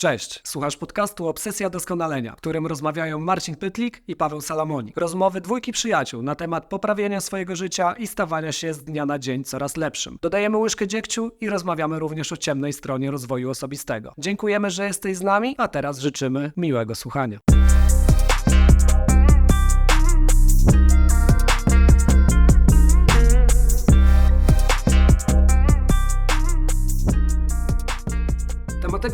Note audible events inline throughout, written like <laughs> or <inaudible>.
Cześć, słuchasz podcastu Obsesja Doskonalenia, w którym rozmawiają Marcin Pytlik i Paweł Salamonik. Rozmowy dwójki przyjaciół na temat poprawienia swojego życia i stawania się z dnia na dzień coraz lepszym. Dodajemy łyżkę dziegciu i rozmawiamy również o ciemnej stronie rozwoju osobistego. Dziękujemy, że jesteś z nami, a teraz życzymy miłego słuchania.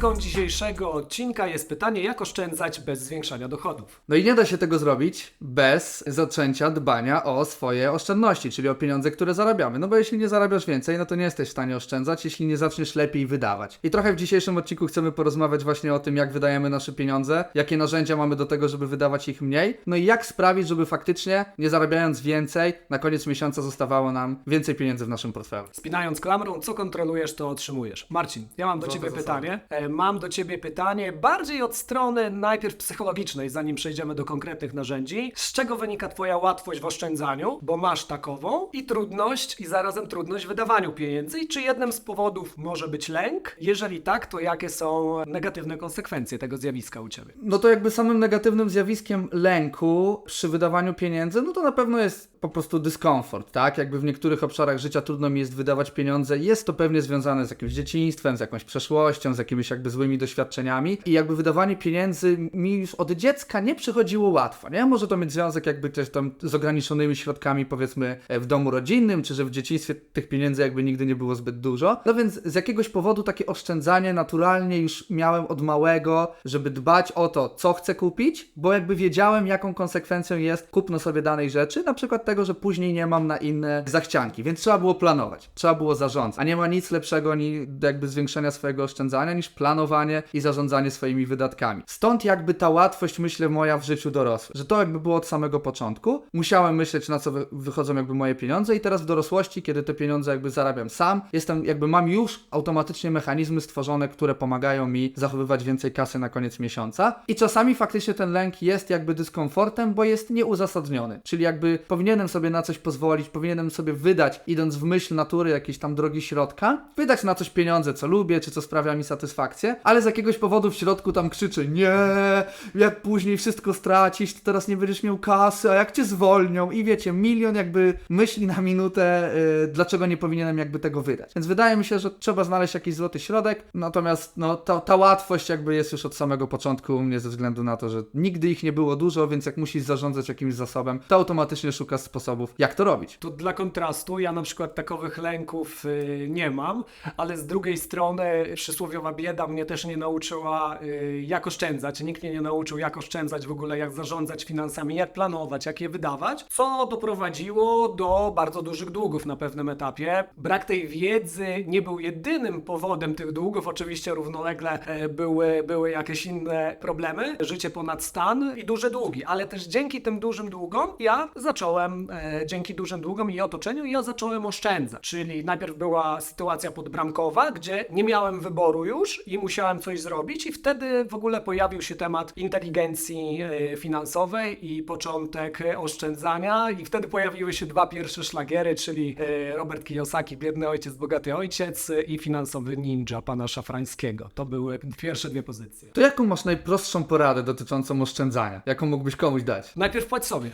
Tematyką dzisiejszego odcinka jest pytanie, jak oszczędzać bez zwiększania dochodów. No i nie da się tego zrobić bez zaczęcia dbania o swoje oszczędności, czyli o pieniądze, które zarabiamy. No bo jeśli nie zarabiasz więcej, no to nie jesteś w stanie oszczędzać, jeśli nie zaczniesz lepiej wydawać. I trochę w dzisiejszym odcinku chcemy porozmawiać właśnie o tym, jak wydajemy nasze pieniądze, jakie narzędzia mamy do tego, żeby wydawać ich mniej, no i jak sprawić, żeby faktycznie, nie zarabiając więcej, na koniec miesiąca zostawało nam więcej pieniędzy w naszym portfelu. Spinając klamrą, co kontrolujesz, to otrzymujesz. Marcin, ja mam do Złote Ciebie zasady. pytanie. Mam do Ciebie pytanie bardziej od strony najpierw psychologicznej, zanim przejdziemy do konkretnych narzędzi. Z czego wynika Twoja łatwość w oszczędzaniu, bo masz takową, i trudność, i zarazem trudność w wydawaniu pieniędzy? I czy jednym z powodów może być lęk? Jeżeli tak, to jakie są negatywne konsekwencje tego zjawiska u Ciebie? No to jakby samym negatywnym zjawiskiem lęku przy wydawaniu pieniędzy, no to na pewno jest po prostu dyskomfort, tak? Jakby w niektórych obszarach życia trudno mi jest wydawać pieniądze. Jest to pewnie związane z jakimś dzieciństwem, z jakąś przeszłością, z jakimiś jakby złymi doświadczeniami i jakby wydawanie pieniędzy mi już od dziecka nie przychodziło łatwo, nie? Może to mieć związek jakby też tam z ograniczonymi środkami powiedzmy e, w domu rodzinnym, czy że w dzieciństwie tych pieniędzy jakby nigdy nie było zbyt dużo. No więc z jakiegoś powodu takie oszczędzanie naturalnie już miałem od małego, żeby dbać o to, co chcę kupić, bo jakby wiedziałem, jaką konsekwencją jest kupno sobie danej rzeczy, na przykład tego, że później nie mam na inne zachcianki, więc trzeba było planować, trzeba było zarządzać. A nie ma nic lepszego ni jakby zwiększenia swojego oszczędzania niż planowanie i zarządzanie swoimi wydatkami. Stąd jakby ta łatwość, myślę, moja w życiu dorosłym, że to jakby było od samego początku. Musiałem myśleć, na co wy wychodzą jakby moje pieniądze i teraz w dorosłości, kiedy te pieniądze jakby zarabiam sam, jestem, jakby mam już automatycznie mechanizmy stworzone, które pomagają mi zachowywać więcej kasy na koniec miesiąca. I czasami faktycznie ten lęk jest jakby dyskomfortem, bo jest nieuzasadniony. Czyli jakby powinienem sobie na coś pozwolić, powinienem sobie wydać, idąc w myśl natury jakiejś tam drogi środka, wydać na coś pieniądze, co lubię, czy co sprawia mi satysfakcję, ale z jakiegoś powodu w środku tam krzyczy, nie, jak później wszystko stracisz, to teraz nie będziesz miał kasy, a jak cię zwolnią i wiecie, milion jakby myśli na minutę, yy, dlaczego nie powinienem jakby tego wydać. Więc wydaje mi się, że trzeba znaleźć jakiś złoty środek, natomiast no ta, ta łatwość jakby jest już od samego początku u mnie ze względu na to, że nigdy ich nie było dużo, więc jak musisz zarządzać jakimś zasobem, to automatycznie szukasz sposobów, jak to robić. Tu dla kontrastu, ja na przykład takowych lęków y, nie mam, ale z drugiej strony przysłowiowa bieda mnie też nie nauczyła y, jak oszczędzać. Nikt mnie nie nauczył jak oszczędzać w ogóle, jak zarządzać finansami, jak planować, jak je wydawać, co doprowadziło do bardzo dużych długów na pewnym etapie. Brak tej wiedzy nie był jedynym powodem tych długów, oczywiście równolegle e, były, były jakieś inne problemy, życie ponad stan i duże długi, ale też dzięki tym dużym długom ja zacząłem, e, dzięki dużym długom i otoczeniu, ja zacząłem oszczędzać. Czyli najpierw była sytuacja podbramkowa, gdzie nie miałem wyboru już i musiałem coś zrobić i wtedy w ogóle pojawił się temat inteligencji e, finansowej i początek oszczędzania i wtedy pojawiły się dwa pierwsze szlagiery, czyli e, Robert Kiyosaki, Biedny Ojciec, Bogaty Ojciec i Finansowy Ninja pana Szafrańskiego. To były pierwsze dwie pozycje. To jaką masz najprostszą poradę dotyczącą oszczędzania? Jaką mógłbyś komuś dać? Najpierw płać sobie.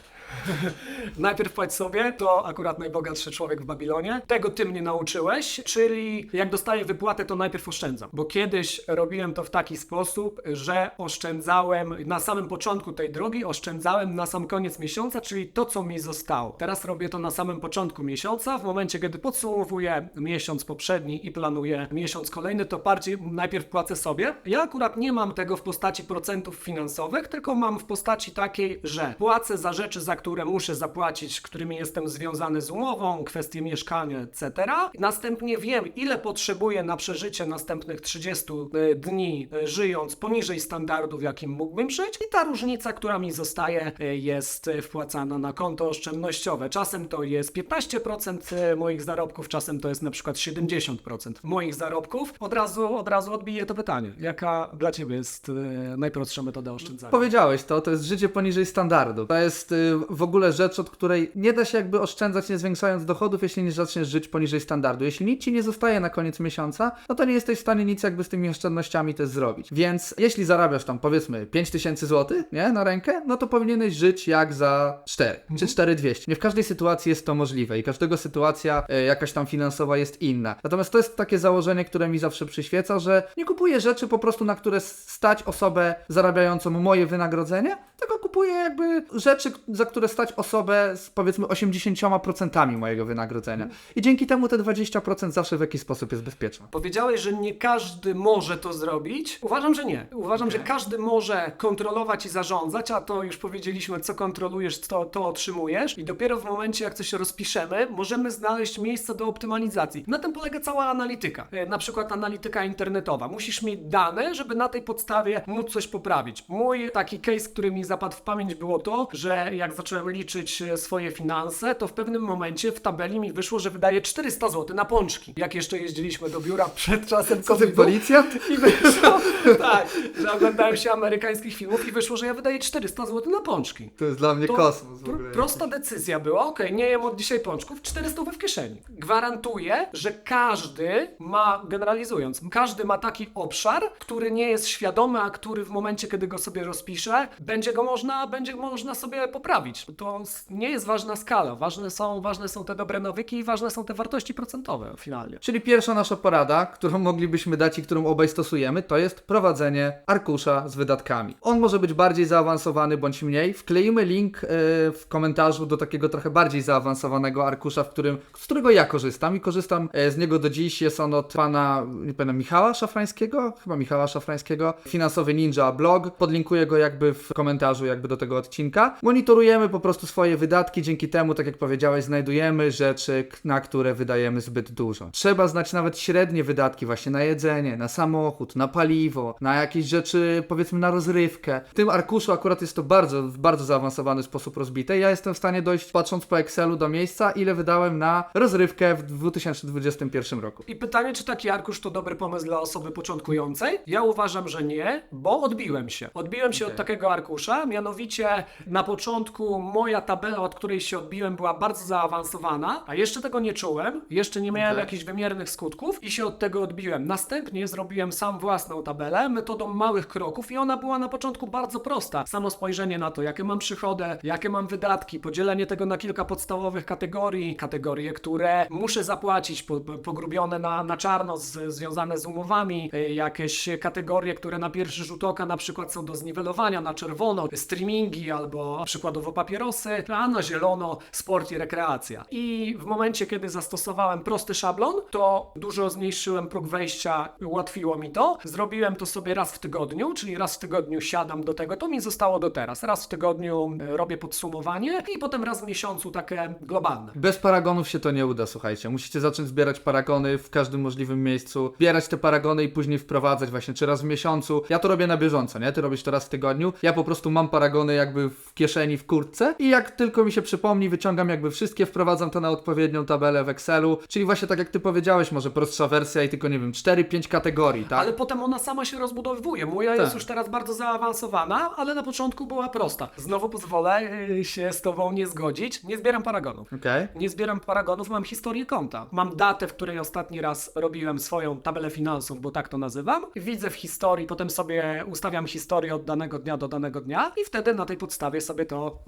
Najpierw płać sobie, to akurat najbogatszy człowiek w Babilonie. Tego ty mnie nauczyłeś, czyli jak dostaję wypłatę, to najpierw oszczędzam. Bo kiedyś robiłem to w taki sposób, że oszczędzałem na samym początku tej drogi, oszczędzałem na sam koniec miesiąca, czyli to, co mi zostało. Teraz robię to na samym początku miesiąca, w momencie, kiedy podsumowuję miesiąc poprzedni i planuję miesiąc kolejny, to bardziej najpierw płacę sobie. Ja akurat nie mam tego w postaci procentów finansowych, tylko mam w postaci takiej, że płacę za rzeczy, za które muszę zapłacić, którymi jestem związany z umową, kwestie mieszkania, etc. Następnie wiem, ile potrzebuję na przeżycie następnych 30 e, dni, e, żyjąc poniżej standardu, w jakim mógłbym żyć, i ta różnica, która mi zostaje, e, jest wpłacana na konto oszczędnościowe. Czasem to jest 15% e, moich zarobków, czasem to jest na przykład 70% moich zarobków. Od razu, od razu odbiję to pytanie. Jaka dla Ciebie jest najprostsza metoda oszczędzania? Powiedziałeś to, to jest życie poniżej standardu. To jest y, w ogóle rzecz, od której nie da się jakby oszczędzać nie zwiększając dochodów, jeśli nie zaczniesz żyć poniżej standardu. Jeśli nic ci nie zostaje na koniec miesiąca, no to nie jesteś w stanie nic jakby z tymi oszczędnościami też zrobić. Więc jeśli zarabiasz tam powiedzmy 5000 zł, nie, na rękę, no to powinieneś żyć jak za 4 czy 4200. Nie w każdej sytuacji jest to możliwe i każdego sytuacja e, jakaś tam finansowa jest inna. Natomiast to jest takie założenie, które mi zawsze przyświeca, że nie kupuję rzeczy po prostu na które stać osobę zarabiającą moje wynagrodzenie, tylko kupuję jakby rzeczy, za które stać osobę z powiedzmy 80% mojego wynagrodzenia. I dzięki temu te 20% zawsze w jakiś sposób jest bezpieczne. Powiedziałeś, że nie każdy może to zrobić. Uważam, że nie. Uważam, że każdy może kontrolować i zarządzać, a to już powiedzieliśmy, co kontrolujesz, to, to otrzymujesz. I dopiero w momencie, jak coś rozpiszemy, możemy znaleźć miejsce do optymalizacji. Na tym polega cała analityka. E, Na przykład analityka internetowa. Musisz mieć dane, żeby na tej podstawie móc coś poprawić. Mój taki case, który mi zapadł w pamięć, było to, że jak zacząłem liczyć e, swoje finanse, to w pewnym momencie w tabeli mi wyszło, że wydaję 400 zł na pączki. Jak jeszcze jeździliśmy do biura <laughs> przed czasem Co ty, policjant? i wyszło, <laughs> tak, że oglądałem się amerykańskich filmów i wyszło, że ja wydaję 400 zł na pączki. To jest dla mnie To kosmos w ogóle. prosta decyzja była, okej, nie jem od dzisiaj pączków, 400 w kieszeni. Gwarantuję, że każdy ma, generalizując, każdy ma taki obszar, który nie jest świadomy, a który w momencie, kiedy go sobie rozpisze, będzie go można, będzie można sobie poprawić. To s- nie jest ważna skala, ważne są, ważne są te dobre nawyki i ważne są te wartości procentowe finalnie. Czyli pierwsza nasza porada, którą moglibyśmy dać i którą obaj stosujemy, to jest prowadzenie arkusza z wydatkami. On może być bardziej zaawansowany bądź mniej. Wkleimy link e, w komentarzu do takiego trochę bardziej zaawansowanego arkusza, w którym, z którego ja korzystam i korzystam e, z niego do dziś. Jest on od pana, nie pamiętam, Michała Szafrańskiego? Chyba Michała Szafrańskiego. Finansowy Ninja blog. Podlinkuję go jakby w komentarzu jakby do tego odcinka. Monitorujemy po prostu swoje wydatki. Dzięki temu, tak jak powiedziałeś, znajdujemy rzeczy, na które wydajemy zbyt dużo. Trzeba znać nawet średnie wydatki właśnie na jedzenie, na samochód, na paliwo, na jakieś rzeczy, powiedzmy na rozrywkę. W tym arkuszu akurat jest to bardzo, w bardzo zaawansowany sposób rozbite. Ja jestem w stanie dojść, patrząc po Excelu do miejsca, ile wydałem na rozrywkę w 2021 roku. I pytanie, czy taki arkusz to dobry pomysł dla osoby początkującej? Ja uważam, że nie, bo odbiłem się. Odbiłem się od takiego arkusza, mianowicie na początku moja tabela, od której się odbiłem, była bardzo zaawansowana, a jeszcze tego nie czułem, jeszcze nie miałem Okej. jakichś wymiernych skutków i się od tego odbiłem. Następnie zrobiłem sam własną tabelę metodą małych kroków i ona była na początku bardzo prosta. Samo spojrzenie na to, jakie mam przychody, jakie mam wydatki, podzielenie tego na kilka podstawowych kategorii, kategorie, które muszę zapłacić, po, po- pogrubione na, na czarno, z, związane z umowami, y, jakieś kategorie, które na pierwszy rzut oka na przykład są do zniwelowania, na czerwono, streamingi albo przykładowo papierosy, a na zielono sport i rekreacja. I w momencie, kiedy zastosowałem prosty szablon, to dużo zmniejszyłem próg wejścia, ułatwiło mi to. Zrobiłem to sobie raz w tygodniu, czyli raz w tygodniu siadam do tego, to mi zostało do teraz. Raz w tygodniu e, robię podsumowanie i potem raz w miesiącu takie globalne. Bez paragonów się to nie uda, słuchajcie. Musicie zacząć zbierać paragony w każdym możliwym miejscu, zbierać te paragony i później wprowadzać właśnie, czy raz w miesiącu. Ja to robię na bieżąco, nie? Ty robisz to raz w tygodniu. Ja po prostu mam paragony jakby w kieszeni, w kurtce i jak tylko mi się przypomni, wyciągam jakby wszystkie, wprowadzam to na odpowiednią tabelę w Excelu. Czyli właśnie tak jak ty powiedziałeś, może prostsza wersja i tylko, nie wiem, 4-5 kategorii, tak? Ale potem ona sama się rozbudowuje. Moja Tak. jest już teraz bardzo zaawansowana, ale na początku była prosta. Znowu pozwolę y, się z tobą nie zgodzić. Nie zbieram paragonów. Okej. Nie zbieram paragonów, mam historię konta. Mam datę, w której ostatni raz robiłem swoją tabelę finansów, bo tak to nazywam. Widzę w historii, potem sobie ustawiam historię od danego dnia do danego dnia i wtedy na tej podstawie sobie to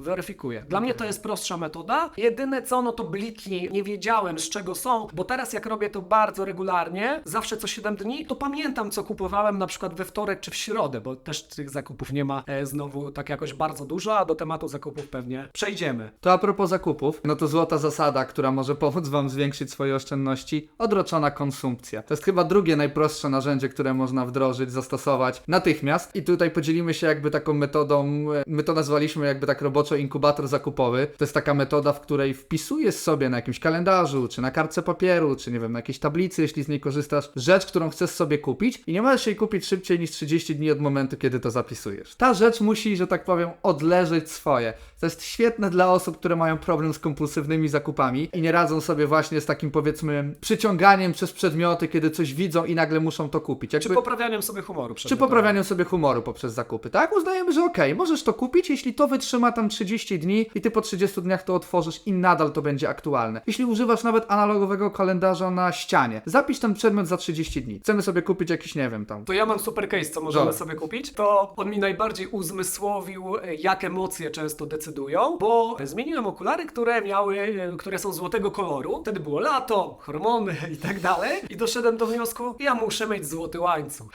Dla mnie to jest prostsza metoda. Jedyne co, no to bliki. Nie wiedziałem z czego są, bo teraz jak robię to bardzo regularnie, zawsze co 7 dni, to pamiętam co kupowałem na przykład we wtorek czy w środę, bo też tych zakupów nie ma e, znowu tak jakoś bardzo dużo, a do tematu zakupów pewnie przejdziemy. To a propos zakupów, no to złota zasada, która może pomóc Wam zwiększyć swoje oszczędności, odroczona konsumpcja. To jest chyba drugie najprostsze narzędzie, które można wdrożyć, zastosować natychmiast. I tutaj podzielimy się jakby taką metodą, e, my to nazwaliśmy jakby tak roboczo inkubator zakupowy. To jest taka metoda, w której wpisujesz sobie na jakimś kalendarzu, czy na kartce papieru, czy nie wiem, na jakiejś tablicy, jeśli z niej korzystasz, rzecz, którą chcesz sobie kupić i nie możesz jej kupić szybciej niż 30 dni od momentu, kiedy to zapisujesz. Ta rzecz musi, że tak powiem, odleżeć swoje. To jest świetne dla osób, które mają problem z kompulsywnymi zakupami i nie radzą sobie właśnie z takim powiedzmy przyciąganiem przez przedmioty, kiedy coś widzą i nagle muszą to kupić. Czy Jakby... poprawianiem sobie humoru? Czy poprawianiem sobie humoru poprzez zakupy, tak? Uznajemy, że okej, możesz to kupić, jeśli to wytrzyma tam 30 dni i ty po 30 dniach to otworzysz i nadal to będzie aktualne. Jeśli używasz nawet analogowego kalendarza na ścianie, zapisz ten przedmiot za 30 dni. Chcemy sobie sobie kupić jakiś, nie wiem, tam. To ja mam super case, co możemy Dobra. sobie kupić. To on mi najbardziej uzmysłowił, e, jak emocje często decydują, bo zmieniłem okulary, które miały, które są złotego koloru. Wtedy było lato, hormony <laughs> i tak dalej. I doszedłem do wniosku, ja muszę mieć złoty łańcuch.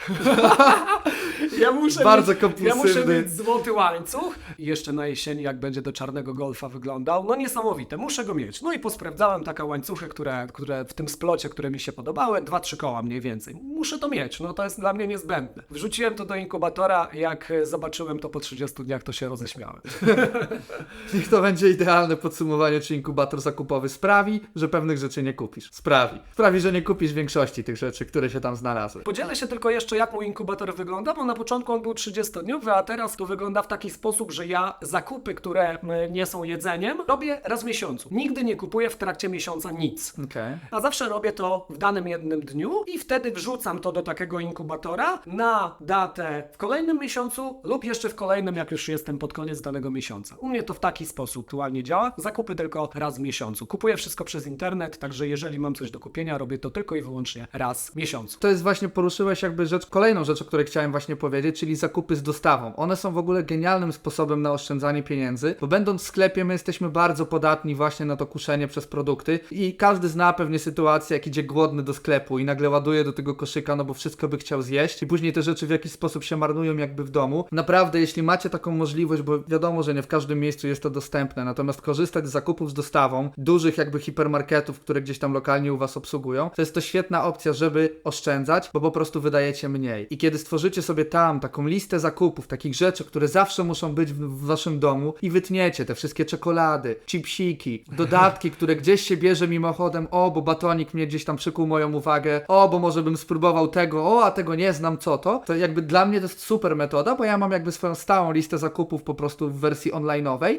<laughs> ja muszę Bardzo mieć, Ja muszę kompulsywny. mieć złoty łańcuch. I jeszcze na jesieni, jak będzie do czarnego golfa wyglądał, no niesamowite, muszę go mieć. No i posprawdzałem takie łańcuchy, które, które w tym splocie, które mi się podobały, dwa, trzy koła mniej więcej. Muszę to mieć, no to jest dla mnie niezbędne. Wrzuciłem to do inkubatora, jak zobaczyłem to po 30 dniach, to się roześmiałem. <laughs> Niech to będzie idealne podsumowanie, czy inkubator zakupowy sprawi, że pewnych rzeczy nie kupisz. Sprawi. Sprawi, że nie kupisz większości tych rzeczy, które się tam znalazły. Podzielę się tylko jeszcze, jak mój inkubator wygląda, bo na początku on był 30-dniowy, a teraz to wygląda w taki sposób, że ja zakupy, które nie są jedzeniem, robię raz w miesiącu. Nigdy nie kupuję w trakcie miesiąca nic. Okej. A zawsze robię to w danym jednym dniu i wtedy wrzucam to do takiego inkubatora na datę w kolejnym miesiącu lub jeszcze w kolejnym, jak już jestem pod koniec danego miesiąca. U mnie to w taki sposób aktualnie działa. Zakupy tylko raz w miesiącu. Kupuję wszystko przez internet, także jeżeli mam coś do kupienia, robię to tylko i wyłącznie raz w miesiącu. To jest właśnie, poruszyłeś jakby rzecz, kolejną rzecz, o której chciałem właśnie powiedzieć, czyli zakupy z dostawą. One są w ogóle genialnym sposobem na oszczędzanie pieniędzy, bo będąc w sklepie, my jesteśmy bardzo podatni właśnie na to kuszenie przez produkty i każdy zna pewnie sytuację, jak idzie głodny do sklepu i nagle ładuje do tego koszyka, no bo wszystko by chciał zjeść i później te rzeczy w jakiś sposób się marnują jakby w domu. Naprawdę, jeśli macie taką możliwość, bo wiadomo, że nie w każdym miejscu jest to dostępne, natomiast korzystać z zakupów z dostawą, dużych jakby hipermarketów, które gdzieś tam lokalnie u Was obsługują, to jest to świetna opcja, żeby oszczędzać, bo po prostu wydajecie mniej. I kiedy stworzycie sobie tam taką listę zakupów, takich rzeczy, które zawsze muszą być w, w Waszym domu i wytniecie te wszystkie czekolady, chipsiki, <laughs> dodatki, które gdzieś się bierze mimochodem, o, bo batonik mnie gdzieś tam przykuł moją uwagę, o, bo może bym spróbował tego, o, a tego nie znam, co to, to jakby dla mnie to jest super metoda, bo ja mam jakby swoją stałą listę zakupów po prostu w wersji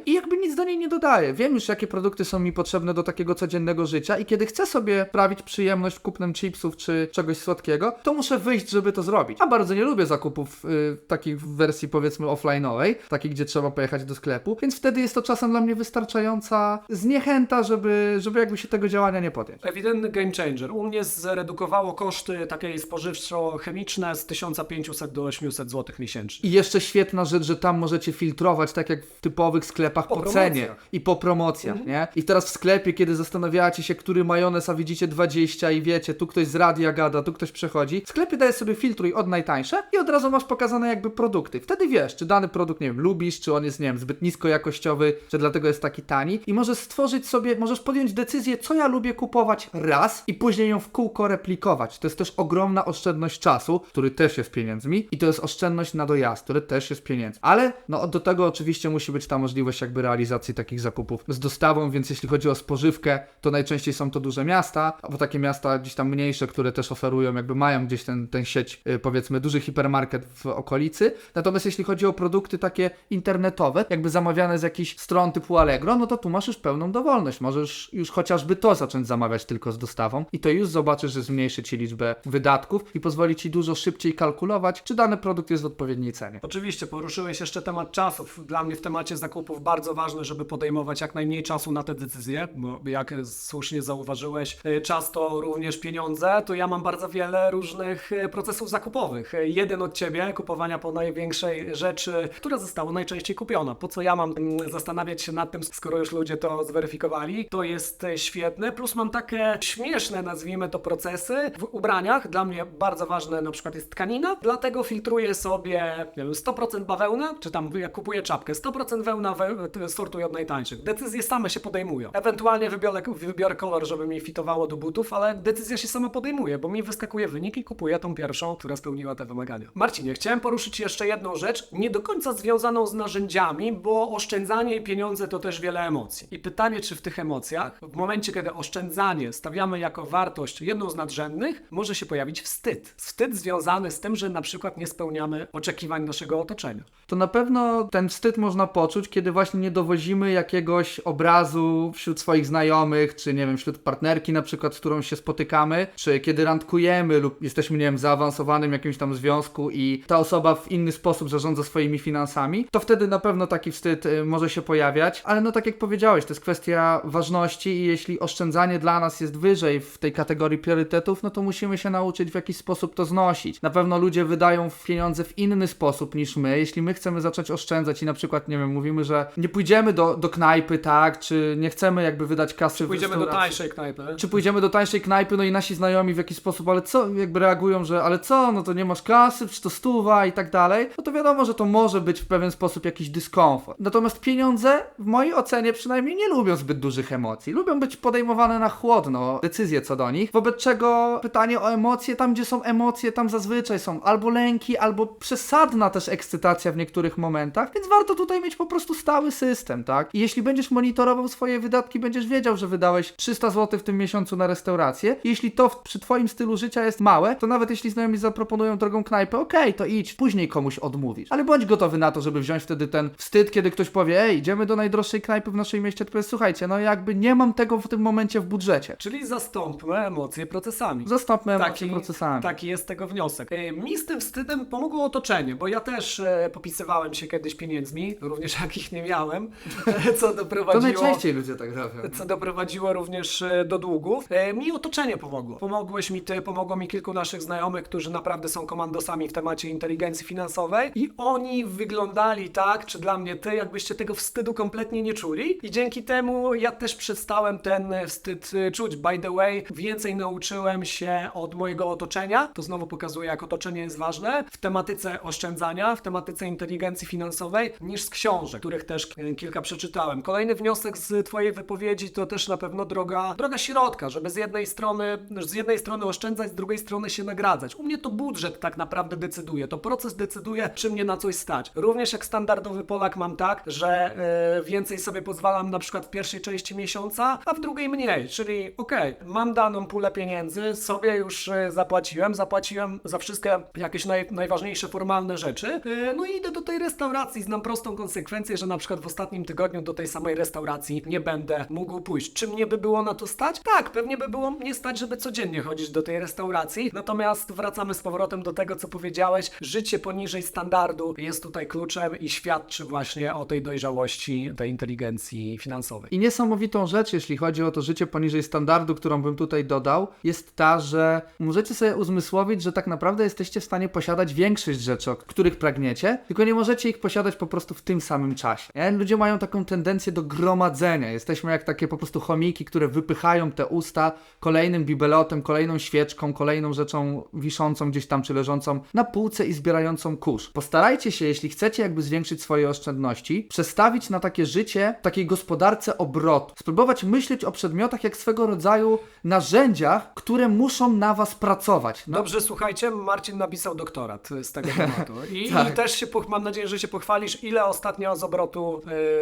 i jakby nic do niej nie dodaję. Wiem już, jakie produkty są mi potrzebne do takiego codziennego życia i kiedy chcę sobie sprawić przyjemność kupnem chipsów czy czegoś słodkiego, to muszę wyjść, żeby to zrobić. A bardzo nie lubię zakupów y, takich w wersji powiedzmy offline'owej, takich, gdzie trzeba pojechać do sklepu, więc wtedy jest to czasem dla mnie wystarczająca zniechęta, żeby, żeby jakby się tego działania nie podjąć. Ewidentny game changer. U mnie zredukowało koszty takiej spożywczo-chemiczne z 1500 do 800 zł miesięcznie. I jeszcze świetna rzecz, że tam możecie filtrować, tak jak w typowych sklepach po, Po cenie i po promocjach, nie? I teraz w sklepie, kiedy zastanawiacie się, który majonez, a widzicie 20 i wiecie, tu ktoś z radia gada, tu ktoś przechodzi, w sklepie daje sobie filtruj od najtańsze i od razu masz pokazane jakby produkty. Wtedy wiesz, czy dany produkt, nie wiem, lubisz, czy on jest, nie wiem, zbyt niskojakościowy, że dlatego jest taki tani i możesz stworzyć sobie, możesz podjąć decyzję, co ja lubię kupować raz i później ją w kółko replikować. To jest też ogromna oszczędność czasu, który też jest pieniędzmi i to jest oszczędność na dojazd, który też jest pieniędzmi. Ale no do tego oczywiście musi być ta możliwość jakby realizacji takich zakupów z dostawą, więc jeśli chodzi o spożywkę, to najczęściej są to duże miasta, albo takie miasta gdzieś tam mniejsze, które też oferują, jakby mają gdzieś ten, ten sieć, y, powiedzmy, duży hipermarket w okolicy. Natomiast jeśli chodzi o produkty takie internetowe, jakby zamawiane z jakichś stron typu Allegro, no to tu masz już pełną dowolność. Możesz już chociażby to zacząć zamawiać tylko z dostawą i to już zobaczysz, że zmniejszy ci liczbę wydatków i pozwoli ci dużo szybciej kalkulować, czy dany produkt jest w odpowiedniej cenie. Oczywiście, poruszyłeś jeszcze temat czasów. Dla mnie w temacie zakupów bardzo ważne, żeby podejmować jak najmniej czasu na te decyzje, bo jak słusznie zauważyłeś, y, czas to również pieniądze, to ja mam bardzo wiele różnych y, procesów zakupowych. Y, Jeden od ciebie, kupowania po największej rzeczy, która została najczęściej kupiona. Po co ja mam mm, zastanawiać się nad tym, skoro już ludzie to zweryfikowali? To jest świetne, plus mam takie śmieszne, nazwijmy to, procesy w ubraniach. Dla mnie bardzo ważne na przykład jest tkanina, dlatego filtruję sobie nie wiem, 100% bawełna, czy tam jak kupuję czapkę, 100% wełna we, to sortuję od najtańszych. Decyzje same się podejmują. Ewentualnie wybiorę, wybiorę kolor, żeby mi fitowało do butów, ale decyzja się sama podejmuje, bo mi wyskakuje wynik i kupuję tą pierwszą, która spełniła te wymagania. Marcinie, chciałem poruszyć jeszcze jedną rzecz, nie do końca związaną z narzędziami, bo oszczędzanie i pieniądze to też wiele emocji. I pytanie, czy w tych emocjach, w momencie, kiedy oszczędzanie stawiamy jako wartość jedną z nadrzędnych, może się pojawić wstyd. Wstyd związany z tym, że na przykład nie spełniamy oczekiwań naszego otoczenia. to na pewno ten wstyd można poczuć, kiedy właśnie nie dowozimy jakiegoś obrazu wśród swoich znajomych, czy nie wiem, wśród partnerki na przykład, z którą się spotykamy, czy kiedy randkujemy lub jesteśmy, nie wiem, zaawansowanym jakimś tam związku i ta osoba w inny sposób zarządza swoimi finansami, to wtedy na pewno taki wstyd y, może się pojawiać, ale no tak jak powiedziałeś, to jest kwestia ważności i jeśli oszczędzanie dla nas jest wyżej w tej kategorii priorytetów, no to musimy się nauczyć w jakiś sposób to znosić. Na pewno ludzie wydają pieniądze w inny sposób niż my. Jeśli my chcemy zacząć oszczędzać i na przykład, nie wiem, mówimy, że nie pójdziemy do, do knajpy, tak, czy nie chcemy jakby wydać kasy w Pójdziemy do tańszej knajpy. Czy pójdziemy do tańszej knajpy, no i nasi znajomi w jakiś sposób, ale co, jakby reagują, że ale co, no to nie masz kasy, czy to stuwa i tak dalej, no to wiadomo, że to może być w pewien sposób jakiś dyskomfort. Natomiast pieniądze, w mojej ocenie przynajmniej, nie lubią zbyt dużych emocji. Lubią być podejmowane na chłodno, decyzje co do nich, wobec czego pytanie o emocje, tam gdzie są emocje, tam zazwyczaj są albo lęki, albo przesadna też ekscytacja w niektórych momentach, więc warto tutaj mieć po prostu stały system, tak? I jeśli będziesz monitorował swoje wydatki, będziesz wiedział, że wydałeś 300 zł w tym miesiącu na restaurację. I jeśli to w, przy twoim stylu życia jest małe, to nawet jeśli znajomi zaproponują drogą knajpę, okej, to idź, później komuś odmówisz. Ale bądź gotowy na to, żeby wziąć wtedy ten wstyd, kiedy ktoś powie, ej, idziemy do najdroższej knajpy w naszym mieście, to powiedz, słuchajcie, no jakby nie mam tego w tym momencie w budżecie. Czyli zastąpmy emocje procesami. Zastąpmy emocje procesami. Taki jest tego wniosek. E, Mi z tym wstydem pomogło otoczenie, bo ja też e, popisywałem się kiedyś pieniędzmi, również jakich nie miałem, <laughs> co To doprowadziło... najczęściej ludzie tak robią. Co doprowadziło również e, do długów. E, Mi otoczenie pomogło. Pomogłeś mi ty, pomogło mi kilku naszych znajomych, którzy naprawdę są komandosami w temacie inteligencji finansowej i oni wyglądali tak, czy dla mnie ty, jakbyście tego wstydu kompletnie nie czuli i dzięki temu ja też przestałem ten wstyd e, czuć. By the way, więcej nauczyłem się od mojego otoczenia. To znowu pokazuje, jak otoczenie jest ważne w tematyce oszczędzania, w tematyce inteligencji finansowej, niż z książek, których też e, kilka przeczytałem. Kolejny wniosek z Twojej wypowiedzi to też na pewno droga, droga środka, żeby z jednej strony, z jednej strony oszczędzać, z drugiej strony się nagradzać. U mnie to budżet tak naprawdę decyduje, to proces decyduje, czy mnie na coś stać. Również jak standardowy Polak mam tak, że e, więcej sobie pozwalam na przykład w pierwszej części miesiąca, a w drugiej mniej, czyli okej, mam daną pulę pieniędzy, sobie już e, zapłaciłem, zapłaciłem za wszystkie jakieś naj, najważniejsze formalne rzeczy, e, no i idę do tej restauracji, znam prostą konsekwencję, że na przykład w ostatnim tygodniu do tej samej restauracji nie będę mógł pójść. Czy mnie by było na to stać? Tak, pewnie by było mnie stać, żeby codziennie chodzić do tej restauracji, natomiast wracamy z powrotem do tego, co powiedziałeś, życie poniżej standardu jest tutaj kluczem i świadczy właśnie o tej dojrzałości, tej inteligencji finansowej. I niesamowitą rzecz, jeśli chodzi o to życie poniżej standardu, którą bym tutaj dodał, jest ta, że możecie sobie uzmysłowić, że tak naprawdę jesteście w stanie posiadać większość rzeczy, których pragniecie, tylko nie możecie ich posiadać po prostu w tym samym czasie. Nie? Ludzie mają taką tendencję do gromadzenia. Jesteśmy jak takie po prostu chomiki, które wypychają te usta kolejnym bibelotem, kolejną świeczką, kolejną rzeczą wiszącą gdzieś tam czy leżącą na półce i zbierającą kurz. Postarajcie się, jeśli chcecie jakby zwiększyć swoje oszczędności, przestawić na takie życie w takiej gospodarce obrotu. Spróbować myśleć o przedmiotach jak swego rodzaju narzędziach, które muszą na was pracować. No, Dobrze, słuchajcie, Marcin napisał doktorat z tego <laughs> tematu. I, Tak. i też się, mam nadzieję, że się pochwalisz, ile ostatnio z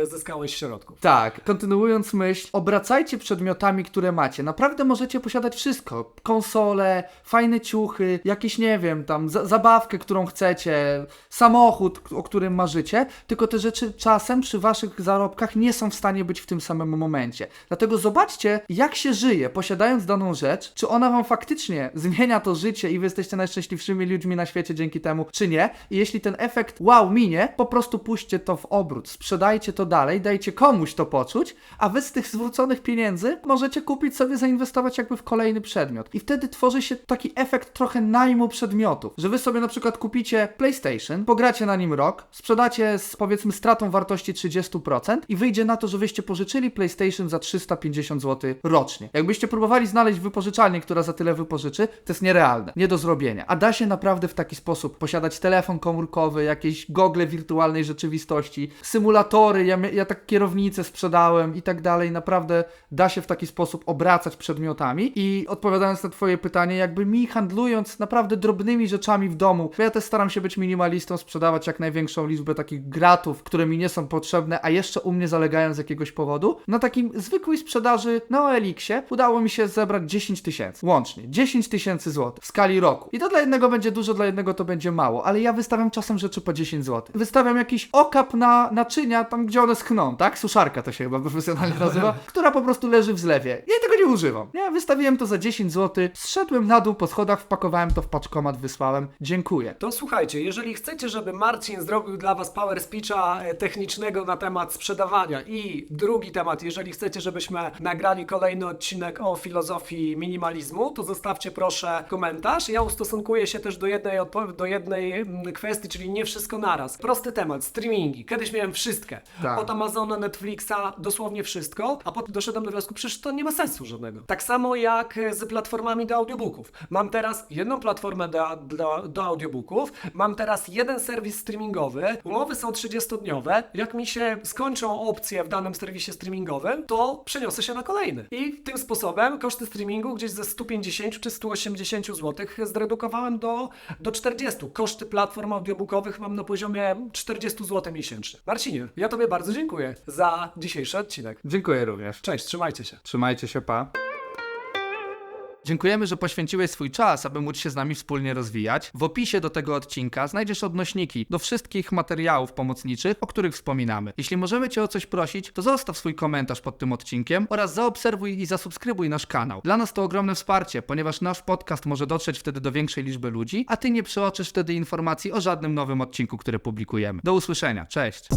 y, zyskałeś środków. Tak, kontynuując myśl, obracajcie przedmiotami, które macie. Naprawdę możecie posiadać wszystko. Konsole, fajne ciuchy, jakieś, nie wiem, tam za zabawkę, którą chcecie, samochód, o którym marzycie, tylko te rzeczy czasem przy waszych zarobkach nie są w stanie być w tym samym momencie. Dlatego zobaczcie, jak się żyje, posiadając daną rzecz, czy ona wam faktycznie zmienia to życie i wy jesteście najszczęśliwszymi ludźmi na świecie dzięki temu, czy nie. I jeśli ten efekt wow minie, po prostu puśćcie to w obrót, sprzedajcie to dalej, dajcie komuś to poczuć, a wy z tych zwróconych pieniędzy możecie kupić sobie, zainwestować jakby w kolejny przedmiot. I wtedy tworzy się taki efekt trochę najmu przedmiotów, że wy sobie na przykład kupicie PlayStation, pogracie na nim rok, sprzedacie z powiedzmy stratą wartości 30% i wyjdzie na to, że wyście pożyczyli PlayStation za 350 zł rocznie. Jakbyście próbowali znaleźć wypożyczalnię, która za tyle wypożyczy, to jest nierealne, nie do zrobienia. A da się naprawdę w taki sposób posiadać telefon komórkowy, jakieś gogle wirtualnej rzeczywistości, symulatory, ja, ja tak kierownicę sprzedałem i tak dalej. Naprawdę da się w taki sposób obracać przedmiotami. I odpowiadając na Twoje pytanie, jakby mi handlując naprawdę drobnymi rzeczami w domu, ja też staram się być minimalistą, sprzedawać jak największą liczbę takich gratów, które mi nie są potrzebne, a jeszcze u mnie zalegają z jakiegoś powodu. Na takim zwykłej sprzedaży na OLX-ie udało mi się zebrać 10 tysięcy łącznie. 10 tysięcy złotych w skali roku. I to dla jednego będzie dużo, dla jednego to będzie mało, ale ja wystawiam czasem rzeczy po 10 zł. Wystawiam jakiś okap na naczynia tam, gdzie one schną, tak? Suszarka to się chyba profesjonalnie nazywa, która po prostu leży w zlewie. Ja tego nie używam. Nie, wystawiłem to za 10 zł, zszedłem na dół po schodach, wpakowałem to w paczkomat, wysłałem. Dziękuję. To słuchajcie, jeżeli chcecie, żeby Marcin zrobił dla Was power speecha e, technicznego na temat sprzedawania i drugi temat, jeżeli chcecie, żebyśmy nagrali kolejny odcinek o filozofii minimalizmu, to zostawcie proszę komentarz. Ja ustosunkuję się też do jednej, do jednej mm, kwestii, czyli nie wszystko naraz. Prosty temat, streamingi. Kiedyś miałem wszystkie. Tak. Od Amazona, Netflixa, dosłownie wszystko, a potem doszedłem do wniosku, przecież to nie ma sensu żadnego. Tak samo jak e, z platformami do audiobooków. Mam teraz jedną platformę do, do, do audiobooków, mam teraz jeden serwis streamingowy, umowy są 30-dniowe, jak mi się skończą opcje w danym serwisie streamingowym, to przeniosę się na kolejny. I tym sposobem koszty streamingu gdzieś ze 150 czy 180 zł zredukowałem do, do 40. Koszty platform audiobookowych mam na poziomie 40 zł miesięcznie. Marcinie, ja Tobie bardzo dziękuję za dzisiejszy odcinek. Dziękuję również. Cześć, trzymajcie się. Trzymajcie się, pa. Dziękujemy, że poświęciłeś swój czas, aby móc się z nami wspólnie rozwijać. W opisie do tego odcinka znajdziesz odnośniki do wszystkich materiałów pomocniczych, o których wspominamy. Jeśli możemy Cię o coś prosić, to zostaw swój komentarz pod tym odcinkiem oraz zaobserwuj i zasubskrybuj nasz kanał. Dla nas to ogromne wsparcie, ponieważ nasz podcast może dotrzeć wtedy do większej liczby ludzi, a Ty nie przeoczysz wtedy informacji o żadnym nowym odcinku, który publikujemy. Do usłyszenia, cześć!